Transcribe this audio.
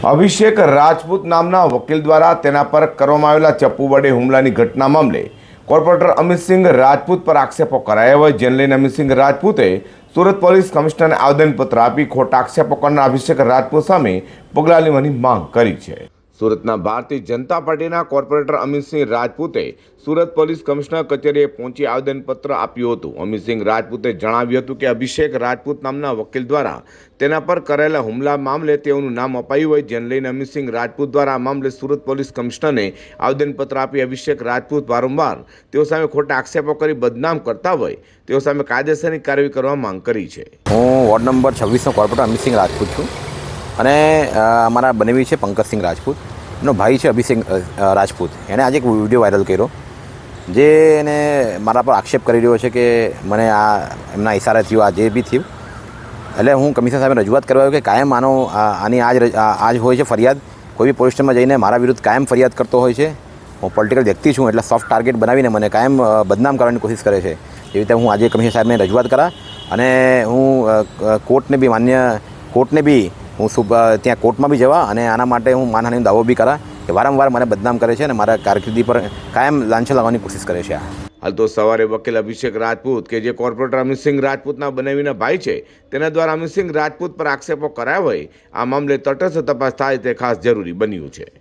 અભિષેક રાજપૂત નામના વકીલ દ્વારા તેના પર કરવામાં આવેલા ચપ્પુ વડે હુમલાની ઘટના મામલે કોર્પોરેટર અમિતસિંહ રાજપૂત પર આક્ષેપો કરાયા હોય, જેને લઈને અમિતસિંહ રાજપૂતે સુરત પોલીસ કમિશનરને આવેદનપત્ર આપી ખોટા આક્ષેપો કરનાર અભિષેક રાજપૂત સામે પગલાં લેવાની માંગ કરી છે. સુરતના ભારતીય જનતા પાર્ટીના કોર્પોરેટર અમિતસિંહ રાજપૂતે સુરત પોલીસ કમિશનર કચેરીએ પહોંચી આવેદનપત્ર આપ્યું હતું. અમિતસિંહ રાજપૂતે જણાવ્યું હતું કે અભિષેક રાજપૂત નામના વકીલ દ્વારા તેના પર કરેલા હુમલા મામલે તેઓનું નામ અપાયું હોય, જેને લઈને અમિતસિંહ રાજપૂત દ્વારા આ મામલે સુરત પોલીસ કમિશનરને આવેદનપત્ર આપી અભિષેક રાજપૂત વારંવાર તેઓ સામે ખોટા આક્ષેપો કરી બદનામ કરતા હોય, તેઓ સામે કાયદેસરની કાર્યવાહી કરવા માંગ કરી છે. હું વોર્ડ નંબર છવ્વીસનો કોર્પોરેટર અમિતસિંહ રાજપૂત છું. અને અમારા બનેવી છે પંકજસિંહ રાજપૂત. એનો ભાઈ છે અભિષેક રાજપૂત. એણે આજે એક વીડિયો વાયરલ કર્યો, જે એને મારા પર આક્ષેપ કરી રહ્યો છે કે મને આ, એમના ઇશારે થયું, આ જે બી થયું. એટલે હું કમિશનર સાહેબને રજૂઆત કરવા કે કાયમ આનો આની આજ આજ હોય છે ફરિયાદ. કોઈ બી પોલીસ સ્ટેશનમાં જઈને મારા વિરુદ્ધ કાયમ ફરિયાદ કરતો હોય છે. હું પોલિટિકલ વ્યક્તિ છું, એટલે સોફ્ટ ટાર્ગેટ બનાવીને મને કાયમ બદનામ કરવાની કોશિશ કરે છે. એવી રીતે હું આજે કમિશનર સાહેબને રજૂઆત કરા અને હું કોર્ટને બી માન્ય, કોર્ટને બી હું શું ત્યાં કોર્ટમાં બી જવા અને આના માટે હું માનહાનીનો દાવો બી કરા કે વારંવાર મને બદનામ કરે છે અને મારા કારકિર્દી પર કાયમ લાંછન લાવવાની કોશિશ કરે છે હાલ તો સવારે વકીલ અભિષેક રાજપૂત કે જે કોર્પોરેટર અમિતસિંહ રાજપૂતના બનાવીના ભાઈ છે, તેના દ્વારા અમિતસિંહ રાજપૂત પર આક્ષેપો કરાયા હોય. આ મામલે તટસ્થ તપાસ થાય તે ખાસ જરૂરી બન્યું છે.